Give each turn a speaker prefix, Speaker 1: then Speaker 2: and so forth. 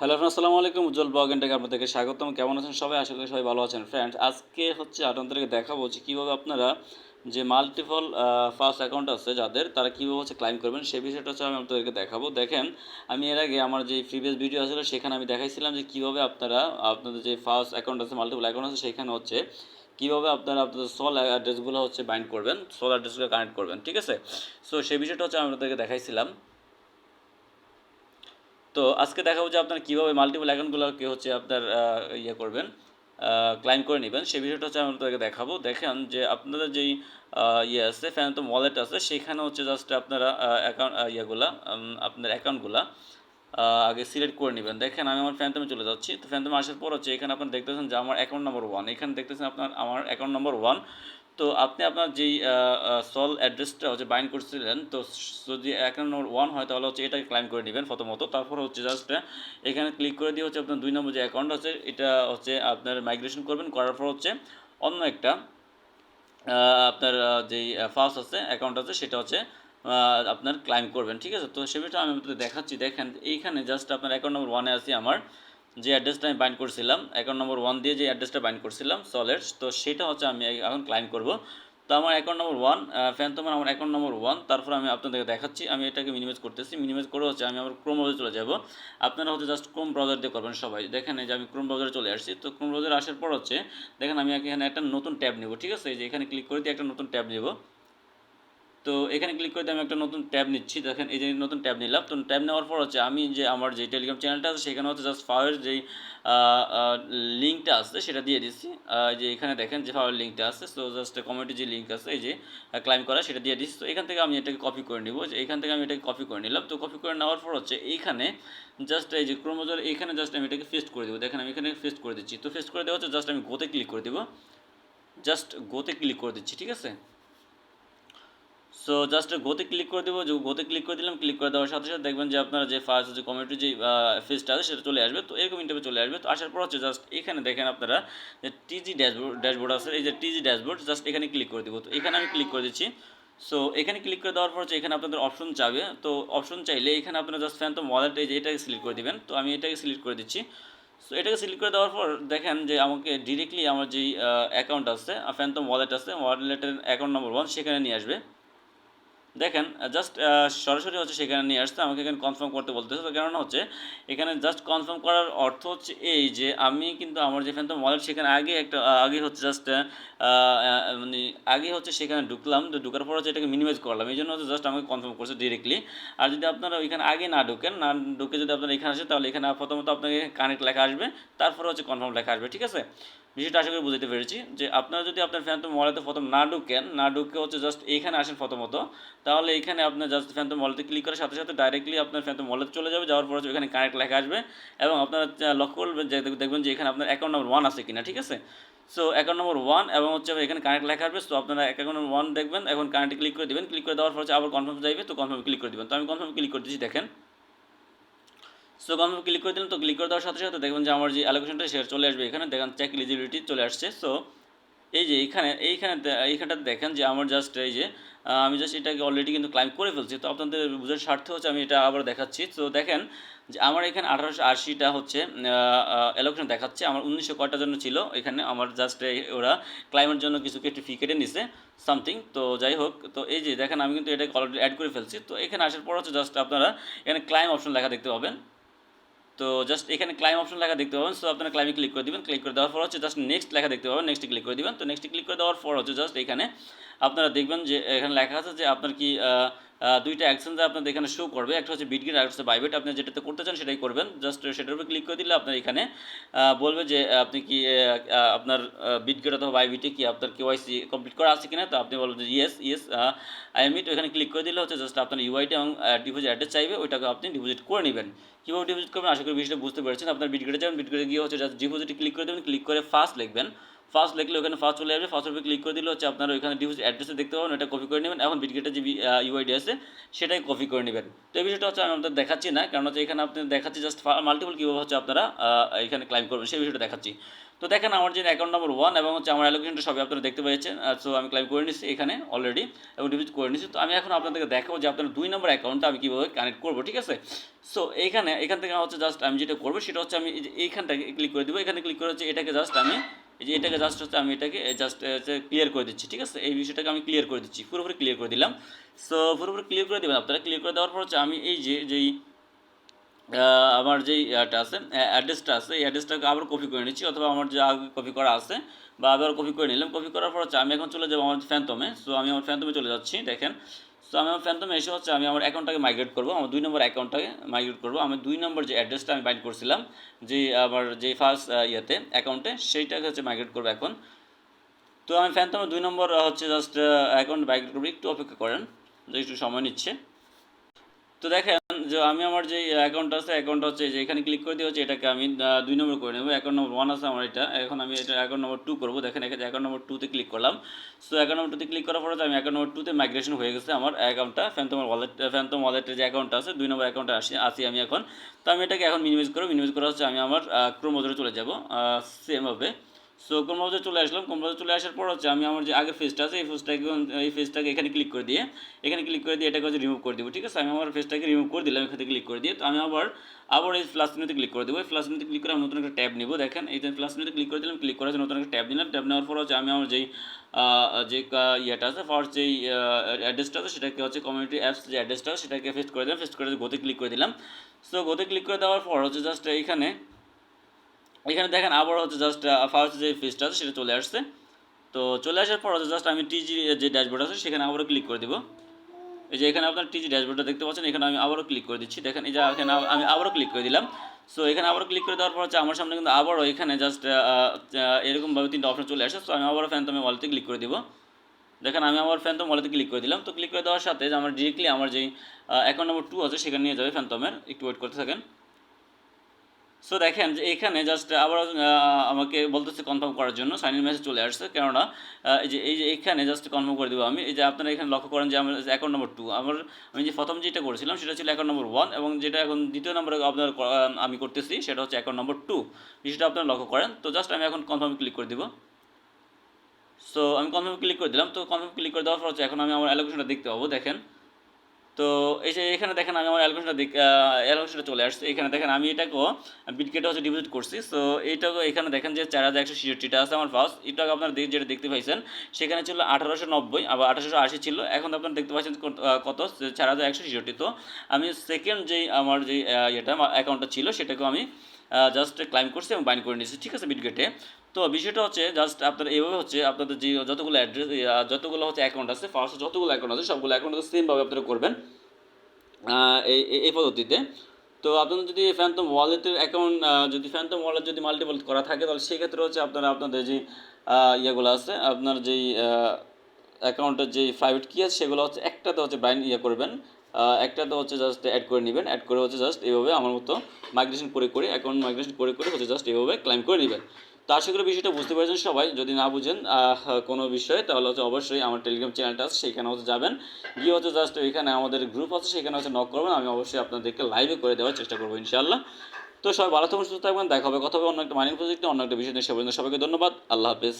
Speaker 1: Hello friend আসসালামু আলাইকুম। উজ্জ্বল blog থেকে আপনাদেরকে স্বাগতম। কেমন আছেন সবাই? আশা করি সবাই ভালো আছেন। ফ্রেন্ড আজকে হচ্ছে আপনাদেরকে দেখাবো যে কীভাবে আপনারা যে মাল্টিপল ফার্স্ট অ্যাকাউন্ট আছে যাদের, তারা কীভাবে হচ্ছে ক্লাইম করবেন সেই বিষয়টা হচ্ছে আমি আপনাদেরকে দেখাবো। দেখেন, আমি এর আগে আমার যে প্রিভিয়াস ভিডিও আসলে সেখানে আমি দেখাইছিলাম যে কীভাবে আপনারা, আপনাদের যে ফার্স্ট অ্যাকাউন্ট আছে মাল্টিপল অ্যাকাউন্ট আছে, সেখানে হচ্ছে কীভাবে আপনারা আপনাদের সল অ্যাড্রেসগুলো হচ্ছে বাইন্ড করবেন, সল অ্যাড্রেসগুলো কানেক্ট করবেন, ঠিক আছে? সো সেই বিষয়টা হচ্ছে আমি আপনাদেরকে দেখাইছিলাম। তো আজকে দেখাবো যে আপনার কীভাবে মাল্টিপল অ্যাকাউন্টগুলোকে হচ্ছে আপনার ইয়ে করবেন ক্লাইম করে নেবেন। সেই বিষয়টা হচ্ছে আমি আপনাদেরকে দেখাবো। দেখেন যে আপনাদের যেই ইয়ে আছে ফ্যানতম ওয়ালেট আছে, সেখানে হচ্ছে জাস্ট আপনারা অ্যাকাউন্ট ইয়েগুলা আপনার অ্যাকাউন্টগুলা আগে সিলেক্ট করে নেবেন। দেখেন আমি আমার ফ্যান্টমে চলে যাচ্ছি। তো ফ্যান্টমে আসার পর হচ্ছে এখানে আপনার দেখতেছেন যে আমার অ্যাকাউন্ট নম্বর ওয়ান এখানে দেখতেছেন আপনার, আমার অ্যাকাউন্ট নম্বর ওয়ান তো আপনি আপনার যেই সল অ্যাড্রেসটা হচ্ছে বাইন্ড করছিলেন, তো যদি অ্যাকাউন্ট নম্বর ওয়ান হয় তাহলে হচ্ছে এটাকে ক্লাইম করে নেবেন প্রথমত। তারপর হচ্ছে জাস্ট এখানে ক্লিক করে দিয়ে হচ্ছে আপনার দুই নম্বর যে অ্যাকাউন্ট আছে, এটা হচ্ছে আপনার মাইগ্রেশন করবেন, করার পর হচ্ছে অন্য একটা আপনার যেই ফার্স্ট আছে অ্যাকাউন্ট আছে, সেটা হচ্ছে আপনার ক্লাইম করবেন, ঠিক আছে? তো সে বিষয়টা আমি দেখাচ্ছি। দেখেন, এইখানে জাস্ট আপনার অ্যাকাউন্ট নম্বর ওয়ানে আছে আমার। যে অ্যাড্রেসটা আমি বাইন্ড করছিলাম অ্যাকাউন্ট নম্বর ওয়ান দিয়ে যে অ্যাড্রেসটা বাইন্ড করছিলাম সলের তো সেটা হচ্ছে আমি এখন ক্লাইম করব। তো আমার অ্যাকাউন্ট নম্বর ওয়ান ফ্যান্টমের আমার অ্যাকাউন্ট নম্বর ওয়ান তারপর আমি আপনাদেরকে দেখাচ্ছি, আমি এটাকে মিনিমাইজ করতেছি মিনিমাইজ করে হচ্ছে আমি আমার ক্রোম ব্রাউজারে চলে যাব। আপনারা হচ্ছে জাস্ট ক্রোম ব্রাউজার দিয়ে করবেন সবাই। দেখেন যে আমি ক্রোম ব্রাউজারে চলে আসছি, তো ক্রোম ব্রাউজারে আসার পর হচ্ছে, দেখেন আমি এখানে একটা নতুন ট্যাব নেব, ঠিক আছে? এই যে এখানে ক্লিক করে দিয়ে একটা নতুন ট্যাব নেব। তো এখানে ক্লিক করে আমি একটা নতুন ট্যাব নিচ্ছি। দেখেন, এই যে নতুন ট্যাব নিলাম। তো ট্যাব নেওয়ার পর হচ্ছে আমি যে আমার যে টেলিগ্রাম চ্যানেলটা আছে, সেখানে হচ্ছে জাস্ট ফাওয়ারের যেই লিঙ্কটা আছে সেটা দিয়ে দিচ্ছি। যে এখানে দেখেন যে ফাওয়ার লিঙ্কটা আছে সো জাস্ট কমিউনিটি যে লিঙ্ক আছে, এই যে ক্লাইম করা, সেটা দিয়ে দিচ্ছি। তো এখান থেকে আমি এটাকে কপি করে নিব। যে এখান থেকে আমি এটাকে কপি করে নিলাম। তো কপি করে নেওয়ার পর হচ্ছে এইখানে জাস্ট এই যে ক্রোমোজোর এইখানে জাস্ট আমি এটাকে ফেস্ট করে দেবো। দেখেন, আমি এখানে ফেস্ট করে দিচ্ছি। তো ফেস্ট করে দেওয়া হচ্ছে জাস্ট আমি গোতে ক্লিক করে দেবো। জাস্ট গোতে ক্লিক করে দিচ্ছি, ঠিক আছে? সো জাস্ট গোতে ক্লিক করে দেবো গোতে ক্লিক করে দিলাম ক্লিক করে দেওয়ার সাথে সাথে দেখবেন যে আপনারা যে ফার্স্ট যে কমিউনিটি যে ফেসটা আছে, সেটা চলে আসবে। তো এরকম ইন্টারভিউ চলে আসবে। তো আসার পর হচ্ছে জাস্ট এখানে দেখেন আপনারা যে টিজি ড্যাশবোর্ড ড্যাশবোর্ড আছে, এই যে টিজি ড্যাশবোর্ড জাস্ট এখানে ক্লিক করে দেবো। তো এখানে আমি ক্লিক করে দিচ্ছি। সো এখানে ক্লিক করে দেওয়ার পর হচ্ছে এখানে আপনাদের অপশন চাবে। তো অপশন চাইলে এখানে আপনারা জাস্ট ফ্যান তো ওয়ালেট এই যে এটাকে সিলেক্ট করে দিবেন। তো আমি এটাকে সিলেক্ট করে দিচ্ছি। সো এটাকে সিলেক্ট করে দেওয়ার পর দেখেন যে আমাকে ডিরেক্টলি আমার যেই অ্যাকাউন্ট আছে ফ্যান্টম ওয়ালেট আছে ওয়ালেটের অ্যাকাউন্ট নম্বর ওয়ান সেখানে নিয়ে আসবে। দেখেন জাস্ট সরাসরি হচ্ছে সেখানে নিয়ে আসতে, আমাকে এখানে কনফার্ম করতে বলতেছে। কেননা হচ্ছে, এখানে জাস্ট কনফার্ম করার অর্থ হচ্ছে এই যে, আমি কিন্তু আমার যে ফ্যান তো ওয়ালেট সেখানে আগে একটা আগে হচ্ছে জাস্ট মানে আগে হচ্ছে সেখানে ঢুকলাম। তো ঢুকার পর হচ্ছে এটাকে মিনিমাইজ করলাম। এই জন্য হচ্ছে জাস্ট আমাকে কনফার্ম করছে ডিরেক্টলি আর যদি আপনারা ওইখানে আগে না ঢুকেন, না ঢুকে যদি আপনারা এখানে আসে তাহলে এখানে প্রথমত আপনাকে কানেক্ট লেখা আসবে। তারপরে হচ্ছে কনফার্ম লেখা আসবে, ঠিক আছে? বিষয়টা আশা করি বুঝতে পেরেছি যে আপনারা যদি আপনার ফ্যান্টম ওয়ালেটে প্রথম না ঢুকেন, না ঢুকে হচ্ছে জাস্ট এখানে আসেন প্রথমত, তাহলে এখানে আপনার জাস্ট ফ্যান্টম ওয়ালেটে ক্লিক করার সাথে সাথে ডাইরেক্টলি আপনার ফ্যান্টম ওয়ালেট চলে যাবে, যাওয়ার পর হচ্ছে এখানে কানেক্ট লেখা আসবে এবং আপনারা লক্ষ্য করবেন যে দেখবেন যে এখানে আপনার অ্যাকাউন্ট নম্বর ওয়ান আছে কিনা, ঠিক আছে? সো অ্যাকাউন্ট নম্বর ওয়ান এবং হচ্ছে এখানে কানেক্ট লেখা আসবে সো আপনারা অ্যাকাউন্ট নম্বর ওয়ান দেখবেন, এখন কানেক্টে ক্লিক করে দেবেন ক্লিক করে দেওয়ার পর হচ্ছে আবার কনফার্ম যাইবে, তো কনফার্ম ক্লিক করে দেবেন। তো আমি কনফার্ম ক্লিক করে দিচ্ছি, দেখেন। সো কনফার্ম ক্লিক করে দিলাম, তো ক্লিক করে দেওয়ার সাথে সাথে দেখবেন যে আমার যে অ্যালোকেশনটা সেটা চলে আসবে। এখানে দেখেন চেক এলিজিবিলিটি চলে আসছে। সো এই যে এইখানে এইখানে এইখানটাতে দেখেন যে আমার জাস্ট এই যে আমি জাস্ট এটাকে অলরেডি কিন্তু ক্লাইম করে ফেলছি। তো আপনাদের বুঝার স্বার্থে হচ্ছে আমি এটা আবার দেখাচ্ছি। তো দেখেন যে আমার এখানে আঠারোশো আশিটা হচ্ছে অ্যালোকেশন দেখাচ্ছে। আমার উনিশশো কয়টার জন্য ছিল? এখানে আমার জাস্ট ওরা ক্লাইমের জন্য কিছু একটু ফি কেটে নিছে সামথিং তো যাই হোক, তো এই যে দেখেন আমি কিন্তু এটাকে অলরেডি অ্যাড করে ফেলছি। তো এখানে আসার পর হচ্ছে জাস্ট আপনারা এখানে ক্লাইম অপশন লেখা দেখতে পাবেন। তো জাস্ট এখানে ক্লাইম অপশন লেখা দেখতে পাবেন। সো আপনারা ক্লাইমে ক্লিক করে দেবেন। ক্লিক করে দেওয়ার পর হচ্ছে জাস্ট নেক্সট লেখা দেখতে পাবেন। নেক্সটে ক্লিক করে দেবেন। তো নেক্সটে ক্লিক করে দেওয়ার পর হচ্ছে জাস্ট এখানে আপনারা দেখবেন যে এখানে লেখা আছে যে আপনার কি দুইটা যে আপনাদের এখানে শো করবে। একটা হচ্ছে বিটগেট আর হচ্ছে বাইবেট আপনি যেটাতে করতে চান সেটাই করবেন। জাস্ট সেটার উপর ক্লিক করে দিলে আপনার এখানে বলবে যে আপনি কি আপনার বিটগেট অথবা বাইবিটে কি আপনার কেওয়াইসি কমপ্লিট করা আছে কিনা, তো আপনি বলবেন যে yes yes I am it ওখানে ক্লিক করে দিলে হচ্ছে জাস্ট আপনার ইউআইটি এবং ডিপোজিট অ্যাড্রেস চাইবে। ওইটাকে আপনি ডিপোজিট করে নেবেন। কীভাবে ডিপোজিট করবেন? আশা করি বিষয়টা বুঝতে পেরেছেন। আপনার বিটগেটে যাবেন। বিটগেটে গিয়ে হচ্ছে জাস্ট ডিপোজিটে ক্লিক করে দেবেন। ক্লিক করে ফার্স্ট লিখবেন। ফার্স্ট লিখলে ওখানে ফার্স্ট চলে আসবে। ফার্স্ট ক্লিক করে দিলে, হচ্ছে আপনারা ওইখানে ডিপোজিট অ্যাড্রেসে দেখতে পাবেন, ওটা কপি করে নেবেন। এখন বিটগেটের যে ইউআইডি আছে, সেটাই কপি করে নেবেন। তো এই বিষয়টা হচ্ছে আমি আপনাদের দেখাচ্ছি না, কারণ হচ্ছে এখানে আপনি দেখাচ্ছি জাস্ট মাল্টিপল কীভাবে হচ্ছে আপনারা এখানে ক্লাইম করবেন, সেই বিষয়টা দেখাচ্ছি। তো দেখেন আমার যে অ্যাকাউন্ট নম্বর ওয়ান এবং হচ্ছে আমার অ্যালোকেশনটা সবই আপনারা দেখতে পেয়েছেন সো আমি ক্লাইম করে নিচ্ছি এখানে অলরেডি এবং ডিপোজিট করে নিচ্ছি তো আমি এখন আপনাদেরকে দেখাবো যে আপনার দুই নম্বর অ্যাকাউন্টটা আমি কীভাবে কানেক্ট করব, ঠিক আছে? সো এইখানে এখান থেকে হচ্ছে জাস্ট আমি যেটা করব, সেটা হচ্ছে আমি এইখানটাকে ক্লিক করে দেবো। এখানে ক্লিক করে হচ্ছে এটাকে জাস্ট আমি এই যে এটাকে জাস্ট হচ্ছে আমি এটাকে জাস্ট হচ্ছে ক্লিয়ার করে দিচ্ছি, ঠিক আছে? এই বিষয়টাকে আমি ক্লিয়ার করে দিচ্ছি, পুরোপুরি ক্লিয়ার করে দিলাম। সো পুরোপুরি ক্লিয়ার করে দেবেন আপনারা? ক্লিয়ার করে দেওয়ার পর হচ্ছে আমি এই যে, যেই আমার যেই ইয়াটা আছে অ্যাড্রেসটা আছে, এই অ্যাড্রেসটাকে আবার কপি করে নিচ্ছি, অথবা আমার যে আগে কপি করা আছে, বা আবার কপি করে নিলাম। কপি করার পর হচ্ছে আমি এখন চলে যাব আমার ফ্যান্তমে সো আমি আমার ফ্যান্তমে চলে যাচ্ছি, দেখেন। সো আমি আমার ফ্যান্তমে এসে হচ্ছে আমি আমার অ্যাকাউন্টটাকে মাইগ্রেট করব, আমার দুই নম্বর অ্যাকাউন্টটাকে মাইগ্রেট করব। আমি দুই নম্বর যে অ্যাড্রেসটা আমি বাইন্ড করছিলাম, যে আমার যে ফার্স্ট ইয়েতে অ্যাকাউন্টে সেইটাকে হচ্ছে মাইগ্রেট করব এখন। তো আমি ফ্যান্তমে দুই নম্বর হচ্ছে জাস্ট অ্যাকাউন্ট মাইগ্রেট করব। একটু অপেক্ষা করেন, যে একটু সময় নিচ্ছে। তো দেখেন যে আমি আমার যে অ্যাকাউন্ট আছে অ্যাকাউন্ট হচ্ছে যে এখানে ক্লিক করে দিয়ে হচ্ছে এটাকে আমি দুই নম্বর করে নেব। অ্যাকাউন্ট নম্বর ওয়ান আছে আমার এটা। এখন আমি এটা অ্যাকাউন্ট নম্বর টু করব। দেখেন এখানে অ্যাকাউন্ট নম্বর টুতে ক্লিক করলাম। সো অ্যাকাউন্ট নম্বর টুতে ক্লিক করার পরে আমি অ্যাকাউন্ট নম্বর টুতে মাইগ্রেশন হয়ে গেছে আমার অ্যাকাউন্টটা ফ্যান্তম ওয়ালেট ফ্যান্তম ওয়ালেটের যে অ্যাকাউন্টটা আছে, দুই নম্বর অ্যাকাউন্টে আসি আসি আমি এখন। তো আমি এটাকে এখন মিনিমাইজ করব। মিনিমাইজ করা হচ্ছে আমি আমার ক্রোমোজরে চলে যাব। সেমভাবে সো ক্রোমোজে চলে আসলাম। কোন ক্রোমোজে চলে আসার পর হচ্ছে আমি আমার যে আগের ফেসটা আছে, এই ফেসটাকে এই ফেসটাকে এখানে ক্লিক করে দিয়ে, এখানে ক্লিক করে দিয়ে এটাকে হচ্ছে রিমুভ করে দেবো, ঠিক আছে? আমি আমার ফেসটাকে রিমুভ করে দিলাম, এখানে ক্লিক করে দিয়ে। তো আমি আবার আবার এই প্লাস চিহ্নতে ক্লিক করে দেবো। এই প্লাস চিহ্নতে ক্লিক করে আমি নতুন একটা ট্যাব নিব, দেখেন। এই চিহ্নতে ক্লিক করে দিলাম ক্লিক করে নতুন একটা ট্যাব নিলাম। ট্যাব নেওয়ার পর হচ্ছে আমি আমার যেই যে ইয়েটা আছে ফার্স্ট যেই অ্যাড্রেসটা আছে, সেটাকে হচ্ছে কমিউনিটি অ্যাপস যে অ্যাড্রেসটা সেটাকে ফেস্ট করে দিলাম ফেস্ট করে গোতে ক্লিক করে দিলাম। সো গোতে ক্লিক করে দেওয়ার পর হচ্ছে জাস্ট এইখানে এখানে দেখেন আবার হচ্ছে জাস্ট ফার্স্ট যে ফেসটা আছে সেটা চলে আসছে। তো চলে আসার পর হচ্ছে জাস্ট আমি টিজি যে ড্যাশবোর্ড আছে সেখানে আবারও ক্লিক করে দিব। এই যে এখানে আপনার টিজি ড্যাশবোর্ডটা দেখতে পাচ্ছেন, এখানে আমি আবারও ক্লিক করে দিচ্ছি। দেখেন এই যে এখানে আমি আবারও ক্লিক করে দিলাম। সো এখানে আবারও ক্লিক করে দেওয়ার পর হচ্ছে আমার সামনে কিন্তু আবারও এখানে জাস্ট এরকমভাবে তিনটা অপশন চলে আসে সো আমি আবারও ফ্যান্তমে ওয়ালেটে ক্লিক করে দিব। দেখেন আমি আমার ফ্যান্তম ওয়ালেটে ক্লিক করে দিলাম। তো ক্লিক করে দেওয়ার সাথে যে আমার ডিরেক্টলি আমার যেই অ্যাকাউন্ট নম্বর টু আছে সেখানে নিয়ে যাবে ফ্যান্তমের একটু ওয়েট করতে থাকেন। সো দেখেন যে এখানে জাস্ট আবার আমাকে বলতেছে কনফার্ম করার জন্য সাইন ইন মেসেজ চলে আসছে। কেননা এই যে এই যে এখানে জাস্ট কনফার্ম করে দেবো আমি, এই যে আপনারা এখানে লক্ষ্য করেন যে আমার অ্যাকাউন্ট নম্বর টু আমার, আমি যে প্রথম যেটা করেছিলাম সেটা ছিল অ্যাকাউন্ট নম্বর ওয়ান এবং যেটা এখন দ্বিতীয় নম্বরে আপনার আমি করতেছি সেটা হচ্ছে অ্যাকাউন্ট নম্বর টু বিষয়টা আপনারা লক্ষ্য করেন, তো জাস্ট আমি এখন কনফার্ম ক্লিক করে দিব। সো আমি কনফার্ম ক্লিক করে দিলাম, তো কনফার্ম ক্লিক করে দেওয়ার পর হচ্ছে এখন আমি আমার অ্যালোকেশনটা দেখতে পাবো, দেখেন। তো এই যে এখানে দেখেন আমি আমার দেখ অ্যালোকেশনটা চলে আসছে। এখানে দেখেন আমি এটাকেও বিটকেটে হচ্ছে ডিপোজিট করছি। সো এইটাকে এখানে দেখেন যে চার হাজার একশো ছিষট্টিটা আছে আমার ফার্স্ট এটাকে আপনারা যেটা দেখতে পাইছেন, সেখানে ছিল আঠারোশো নব্বই, আবার আঠারোশো আশি ছিল। এখন আপনারা দেখতে পাচ্ছেন কত- চার হাজার একশো ছিষট্টি তো আমি সেকেন্ড যেই, আমার যে ইয়েটা অ্যাকাউন্টটা ছিল, সেটাকেও আমি জাস্ট ক্লাইম করছি এবং বাইন করে নিয়েছি। ঠিক আছে বিটগেটে তো বিষয়টা হচ্ছে জাস্ট আপনার এইভাবে হচ্ছে আপনাদের যে যতগুলো অ্যাড্রেস যতগুলো হচ্ছে অ্যাকাউন্ট আছে ফার্স্ট যতগুলো অ্যাকাউন্ট আছে, সবগুলো অ্যাকাউন্ট সেমভাবে আপনারা করবেন এই, এই- পদ্ধতিতে। তো আপনাদের যদি ফ্যান্টম ওয়ালেটের অ্যাকাউন্ট যদি ফ্যান্টম ওয়ালেট যদি মাল্টিপল করা থাকে, তাহলে সেক্ষেত্রে হচ্ছে আপনারা আপনাদের যে ইয়েগুলো আছে, আপনার যেই অ্যাকাউন্টের যে প্রাইভেট কি আছে, সেগুলো হচ্ছে একটাতে হচ্ছে বাইন ইয়ে করবেন। আহ, একটাতে হচ্ছে জাস্ট অ্যাড করে নেবেন অ্যাড করে হচ্ছে জাস্ট এইভাবে আমার মতো মাইগ্রেশন করে করে অ্যাকাউন্ট মাইগ্রেশন করে করে হচ্ছে জাস্ট এইভাবে ক্লাইম করে নেবেন। তো আশা করি বিষয়টা বুঝতে পেরেছেন সবাই যদি না বুঝেন কোনো বিষয়ে তাহলে হচ্ছে অবশ্যই আমার টেলিগ্রাম চ্যানেলটা আছে সেখানে হচ্ছে যাবেন। গিয়ে হচ্ছে জাস্ট ওইখানে আমাদের গ্রুপ আছে সেখানে হচ্ছে নক করবেন আমি অবশ্যই আপনাদেরকে লাইভে করে দেওয়ার চেষ্টা করব ইনশাআল্লাহ। তো সবাই ভালো থাকবেন সুস্থ থাকবেন দেখা হবে কথা হবে অন্য একটা মাইনিং প্রজেক্টে অন্য একটা বিষয় নিয়ে সবাইকে ধন্যবাদ আল্লাহ হাফেজ।